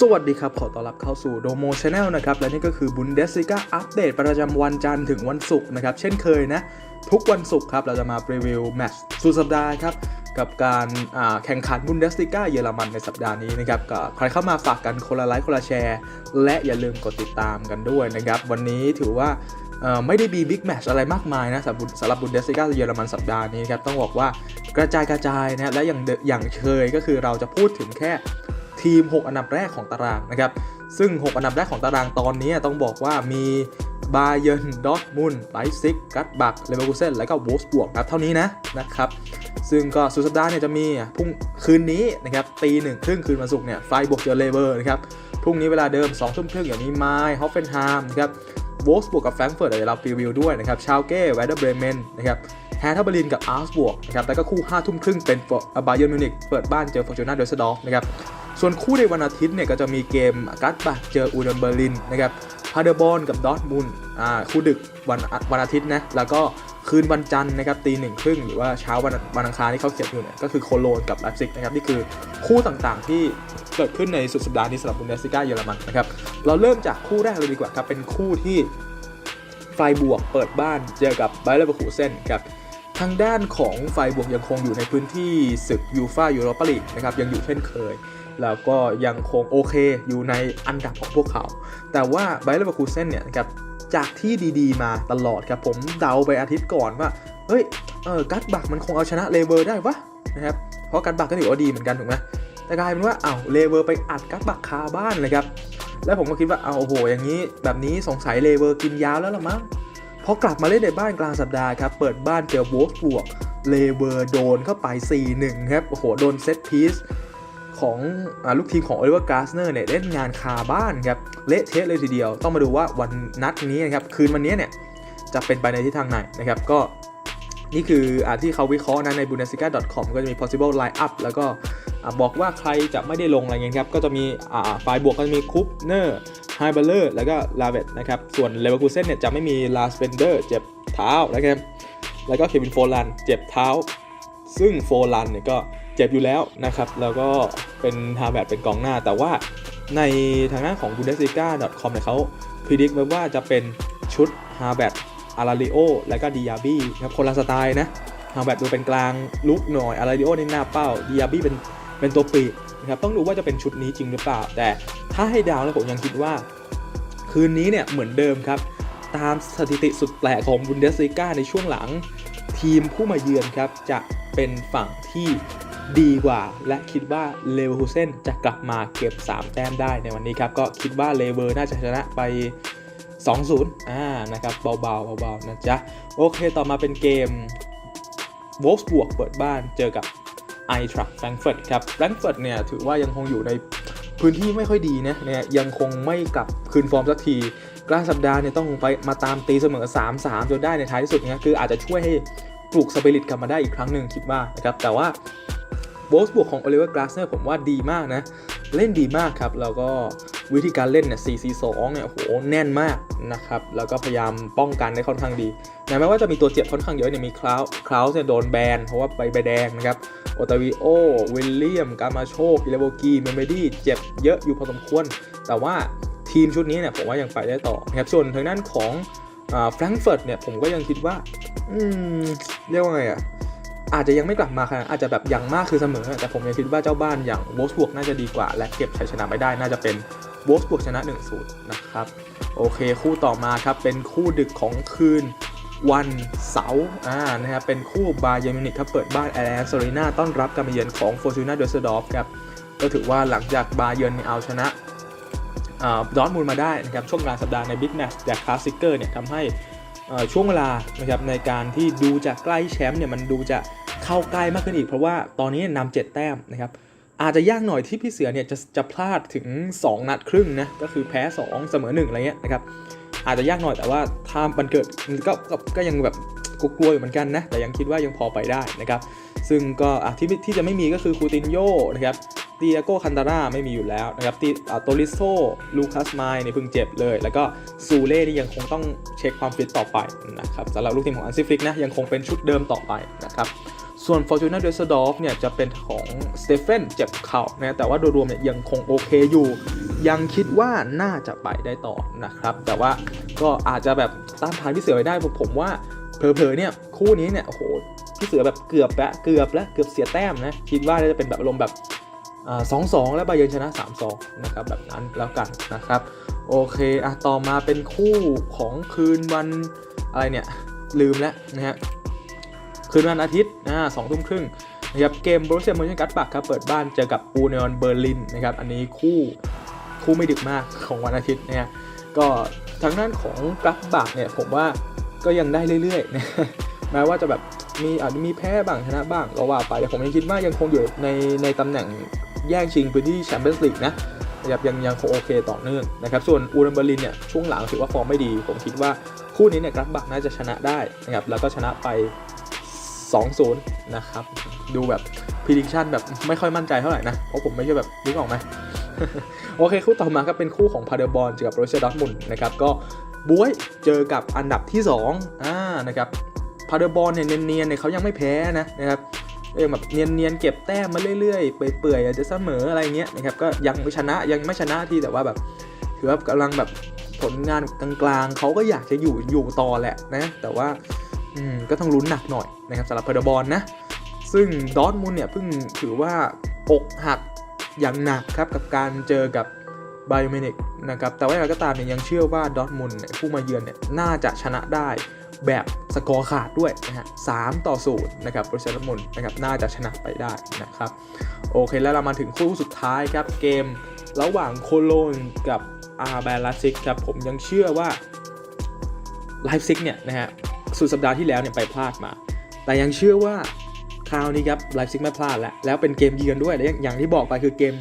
สวัสดีครับ ขอต้อนรับเข้าสู่โดโมชาแนลนะครับ และนี่ก็คือบุนเดส l ิก a อัปเดตประจำวันจันทร์ถึงวันศุกร์นะครับ เช่นเคยนะ ทุกวันศุกร์ครับ เราจะมารีวิวแมตช์สุดสัปดาห์ครับ กับการแข่งขันบุนเดส l ิก a เยอรมันในสัปดาห์นี้นะครับใครเข้ามาฝากกันคนละไลค์คนละแชร์ และอย่าลืมกดติดตามกันด้วยนะครับ วันนี้ถือว่าไม่ได้มีบิ๊กแมช์อะไรมากมายนะสำหรับสำหรับบุนเดส l ิก a เยอรมันสัปดาห์นี้ครับต้องบอกว่ากระจายกระจายนะและอย่างเดิอย่างเคยก็คือเราจะพูดถึงแค่ ทีม 6 อันดับแรกของตารางนะครับ ซึ่ง 6 อันดับแรกของตารางตอนนี้ต้องบอกว่ามีบาเยนดอ t มุนไลซิกกัตบักเลเวอร์คูเซนและก็วอลสบวกครับเท่านี้นะนะครับ ซึ่งก็สุดสัปดาห์เนี่ยจะมีพรุ่งคืนนี้นะครับตีหนึ่งครึ่งคืนวันศุกร์เนี่ยไฟบวกเจอเลเวอร์นะครับพรุ่งนี้เวลาเดิม2ทุ่มครึ่งอย่างนี้ไมล์ฮอฟเฟนไฮม์นะครับวอลสบวกกับแฟรงเฟิร์ตเดี๋ยวเรารีวิวด้วยนะครับชาวเก้แวดเดอร์เบรเมนนะครับแฮร์ทับบรินกับอาร์สบวกนะครับแล้วก็คู่5ทุ่มครึ่งเป็นบาเย r n นมิวนิกเปิดบ้านเจอฟอร์จูน่าเดอร์สดอฟนะครับ ส่วนคู่ในวันอาทิตย์เนี่ยก็จะมีเกมกัตบักเจออูดนเบอร์ลินนะครับพาเดอร์บอลกับดอทมุนอ่าคู่ดึกวันวันอาทิตย์นะแล้วก็คืนวันจันทร์นะครับตีหนึ่งครึ่งหรือว่าเช้าวันวันอังคารที่เขาเขียนอยู่เนี่ยก็คือโคโลนกับไลป์ซิกนะครับนี่คือคู่ต่างๆที่เกิดขึ้นในสุดสัปดาห์นี้สำหรับบุนเดสลิก้าเยอรมันนะครับเราเริ่มจากคู่แรกเลยดีกว่าครับเป็นคู่ที่ไฟบวกเปิดบ้านเจอกับไบเลอร์บคูเซนครับ ทางด้านของไฟบวกยังคงอยู่ในพื้นที่ศึกยูฟายูโรปาลีกนะครับยังอยู่เช่นเคย แล้วก็ยังคงโอเคอยู่ในอันดับของพวกเขา แต่ว่าไบเลอร์บาคูเซนเนี่ยนะครับจากที่ดีๆ มาตลอดครับผมเดาไปอาทิตย์ก่อนว่าเฮ้ยเออกัตบักมันคงเอาชนะเลเวอร์ได้วะนะครับเพราะกัตบักก็ถือว่าดีเหมือนกันถูกไหมแต่กลายเป็นว่าเอาวเลเวอร์ไปอัดกัตบักคาบ้านเลยครับแล้วผมก็คิดว่าเอาโอ้โหอย่างนี้แบบนี้สงสัยเลเวอร์กินยาวแล้วละมั้ง พอกลับมาเล่นในบ้านกลางสัปดาห์ครับ เปิดบ้านเจอวอลส์บวกเลเวอร์โดนเข้าไป 4-1 ครับ โอ้โห โดนเซตพีซของอลูกทีมของโอลิเวอร์กาสเนอร์เนี่ยเล่นงานคาบ้านครับ เละเทะเลยทีเดียว ต้องมาดูว่าวันนัดนี้นะครับ คืนวันนี้เนี่ยจะเป็นไปในทิศทางไหนนะครับ ก็ นี่คืออาที่เขาวิเคราะห์นะใน bundesliga.com ก็จะมี possible line up แล้วก็บอกว่าใครจะไม่ได้ลงอะไรเงี้ยครับ ก็จะมีอ่าฝ่ายบวกก็จะมีคุปเนอร์ไฮเบลเลอร์แล้วก็ลาเวตนะครับ ส่วนเลเวอร์คูเซนเนี่ยจะไม่มีลาสเปนเดอร์เจ็บเท้านะครับแล้วก็เควินโฟลันเจ็บเท้า ซึ่งโฟลันเนี่ยก็เจ็บอยู่แล้วนะครับ แล้วก็เป็นฮาแบตเป็นกองหน้า แต่ว่าในทางด้านของ bundesliga.com เนี่ยเขาพิจิตไว้ว่าจะเป็นชุดฮาแบต อาราลิโอและก็ดิยาบี้ครับคนละสไตล์นะฮางแบตดูเป็นกลางลุกหน่อยอาราลิโอในหน้าเป้าดิยาบี้เป็นเป็นตัวปีกนะครับต้องดูว่าจะเป็นชุดนี้จริงหรือเปล่า แต่ถ้าให้ดาวแล้วผมยังคิดว่า คืนนี้เนี่ยเหมือนเดิมครับ ตามสถิติสุดแปลกของบุนเดสลิก้าในช่วงหลัง ทีมผู้มาเยือนครับจะเป็นฝั่งที่ดีกว่า และคิดว่าเลเวอร์คูเซนจะกลับมาเก็บ 3 แต้มได้ในวันนี้ครับ ก็คิดว่าเลเวอร์น่าจะชนะไป 2-0อ่านะครับเบาๆเบาๆนะจ๊ะ โอเคต่อมาเป็นเกมวอลส์บวกเปิดบ้านเจอกับไอทรัคแฟรงเฟิร์ตครับแฟรงเฟิร์ตเนี่ยถือว่ายังคงอยู่ในพื้นที่ไม่ค่อยดีนะเนี่ยยังคงไม่กลับคืนฟอร์มสักที กลางสัปดาห์เนี่ยต้องไปมาตามตีเสมอ 3-3 จนได้ในท้ายที่สุดเนี่ยคืออาจจะช่วยให้ปลูกสเปริตกลับมาได้อีกครั้งหนึ่งคิดว่านะครับแต่ว่าโบสบวกของโอลิเวอร์กลาสเนอร์ผมว่าดีมากนะ เล่นดีมากครับ แล้วก็วิธีการเล่นเนี่ย 4-4-2 เนี่ยโหแน่นมากนะครับ แล้วก็พยายามป้องกันได้ค่อนข้างดีแม้ว่าจะมีตัวเจ็บค่อนข้างเยอะเนี่ยมีคลาวคลาวเนี่ยโดนแบน เพราะว่าใบใบแดงนะครับโอตาวิโอวิลเลียม กามาโชกิเลโบกีเมเมดี้เจ็บเยอะอยู่พอสมควร แต่ว่าทีมชุดนี้เนี่ยผมว่ายังไปได้ต่อนะครับส่วนทางด้านของแฟรงก์เฟิร์ตเนี่ยผมก็ยังคิดว่าอืมเรียกว่าไงอะ อาจจะยังไม่กลับมาค่ะอาจจะแบบย่างมากคือเสมอ แต่ผมยังคิดว่าเจ้าบ้านอย่างโวสบวกน่าจะดีกว่า และเก็บชัยชนะไม่ได้น่าจะเป็นโวสบวกชนะ1-0นะครับโอเค คู่ต่อมาครับเป็นคู่ดึกของคืนวันเสาร์อ่านะครับเป็นคู่บาเยอร์มินิกครับเปิดบ้านแอร์แลนด์ซอรีนาต้อนรับการมาเยือนของฟอร์จูน่าเดอร์สดอฟครับก็ถือว่าหลังจากบาเยอร์นเนี่ยเอาชนะดอทมูลมาได้นะครับช่วงกลางสัปดาห์ในบิ๊กแมตช์จากคลาสสิกเกอร์เนี่ยทำให้ ช่วงเวลานะครับในการที่ดูจะใกล้แชมป์เนี่ยมันดูจะเข้าใกล้มากขึ้นอีก เพราะว่าตอนนี้นำเจ็ดแต้มนะครับอาจจะยากหน่อยที่พี่เสือเนี่ยจะจะพลาดถึง 2 นัดครึ่งนะก็คือแพ้ 2 เสมอ1อะไรเงี้ยนะครับอาจจะยากหน่อยแต่ว่าถ้ามันเกิดก็ก็ก็ยังแบบกลัวอยู่เหมือนกันนะแต่ยังคิดว่ายังพอไปได้นะครับซึ่งก็ที่ที่จะไม่มีก็คือคูตินโยนะครับ เตียโกคันตาร่าไม่มีอยู่แล้วนะครับตีอ่าโตริโซลูคัสไมน์เนี่ยเพิ่งเจ็บเลย แล้วก็ซูเล่นี่ยังคงต้องเช็คความฟิตต่อไปนะครับสำหรับลูกทีมของอันซิฟลิกนะยังคงเป็นชุดเดิมต่อไปนะครับส่วน Fortuna Düsseldorf เนี่ยจะเป็นของสเตเฟนเจ็บเข่านะแต่ว่าโดยรวมเนี่ยยังคงโอเคอยู่ ยังคิดว่าน่าจะไปได้ต่อนะครับ แต่ว่าก็อาจจะแบบต้านทานพี่เสือไว้ได้ผมว่าเผลอๆเนี่ยคู่นี้เนี่ยโอ้โหพี่เสือแบบเกือบแล้วเกือบแล้วเกือบเสียแต้มนะคิดว่าน่าจะเป็นแบบอารมณ์แบบ สองสองแล้วบาเยิร์นชนะ3-2นะครับแบบนั้นแล้วกันนะครับโอเคอะต่อมาเป็นคู่ของคืนวันอะไรเนี่ยลืมแล้วนะฮะคืนวันอาทิตย์อ่าสองทุ่มครึ่งนะครับเกมบรูเซียมอนเชนกัตบักครับเปิดบ้านเจอกับอูเนออนเบอร์ลินนะครับอันนี้คู่คู่ไม่ดึกมากของวันอาทิตย์นะฮะก็ทางด้านของกัตบักเนี่ยผมว่าก็ยังได้เรื่อยๆนะแม้ว่าจะแบบมีอาจจะมีแพ้บ้างชนะบ้างก็ว่าไปแต่ผมยังคิดว่ายังคงอยู่ในในตำแหน่ง แย่งชิงพื้นที่แชมเปี้ยนส์ลีกนะนะครับยังยังคงโอเคต่อเนื่องนะครับส่วนอูเนออนเบอร์ลินเนี่ยช่วงหลังถือว่าฟอร์มไม่ดี ผมคิดว่าคู่นี้เนี่ยกัตบักน่าจะชนะได้นะครับแล้วก็ชนะไป 2-0 นะครับ ดูแบบ prediction แบบไม่ค่อยมั่นใจเท่าไหร่นะ เพราะผมไม่ใช่แบบนึกออกไหมโอเค คู่ต่อมาก็เป็นคู่ของพาเดอร์บอลเจอกับโรเชดอทมุนนะครับก็บวยเจอกับอันดับที่2อ่านะครับพาเดอร์บอลเนี่ยเนียนๆเนี่ยเขายังไม่แพ้นะนะครับ เออแบบเนียนๆเก็บแต้มมาเรื่อยๆ เปื่อยๆอาจจะเสมออะไรเงี้ยนะครับก็ยังไม่ชนะยังไม่ชนะที่แต่ว่าแบบถือว่ากำลังแบบผลงานกลางๆเขาก็อยากจะอยู่อยู่ต่อแหละนะแต่ว่าอืมก็ต้องลุ้นหนักหน่อยนะครับสำหรับเพอร์ดบอลนะซึ่งดอทมุนเนี่ยเพิ่งถือว่าอกหักอย่างหนักครับกับการเจอกับไบโอเมนิกนะครับแต่ว่าอย่างไรก็ตามเนี่ยยังเชื่อว่าดอทมุนผู้มาเยือนเนี่ยน่าจะชนะได้ แบบสกอร์ขาดด้วยนะฮะสามต่อศูนย์นะครับโรเซนต์มุนนะครับน่าจะชนะไปได้นะครับโอเคแล้วเรามาถึงคู่สุดท้ายครับเกมระหว่างโคโลนกับอาร์แบลาซิกครับผมยังเชื่อว่าไลฟ์ซิกเนี่ยนะฮะสุดสัปดาห์ที่แล้วเนี่ยไปพลาดมา แต่ยังเชื่อว่าคราวนี้ครับไลฟ์ซิกไม่พลาดแล้ว แล้วเป็นเกมเยือนด้วยและอย่างที่บอกไปคือเกม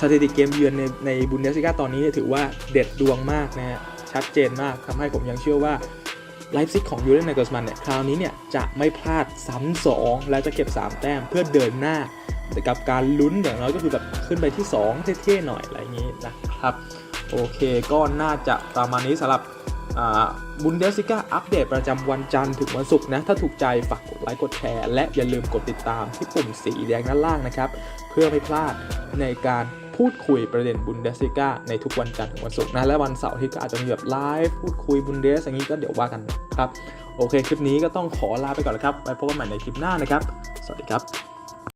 สถิติเกมเยือนในในบุนเดสซิก้าตอนนี้ถือว่าเด็ดดวงมากนะฮะชัดเจนมากทำให้ผมยังเชื่อว่า ไลฟ์ซิกของยูเรนไนเกอร์สมันเนี่ยคราวนี้เนี่ยจะไม่พลาดซ้ำสองและจะเก็บ 3 แต้มเพื่อเดินหน้าแต่กับการลุ้นอย่างน้อยก็คือแบบขึ้นไปที่ 2 เท่ๆหน่อยอะไรอย่างนี้นะครับ โอเคก็น่าจะประมาณนี้สำหรับบุนเดสิก้าอัปเดตประจำวันจันทร์ถึงวันศุกร์นะ ถ้าถูกใจฝากกดไลค์กดแชร์และอย่าลืมกดติดตามที่ปุ่มสีแดงด้านล่างนะครับ เพื่อไม่พลาดในการ พูดคุยประเด็นบุนเดสซิก้าในทุกวันจันทร์ถึงวันศุกร์นะและวันเสาร์ที่ก็อาจจะมีแบบไลฟ์พูดคุยบุนเดสอย่างนี้ก็เดี๋ยวว่ากันนะครับ โอเค คลิปนี้ก็ต้องขอลาไปก่อนแล้วครับไว้พบกันใหม่ในคลิปหน้านะครับ สวัสดีครับ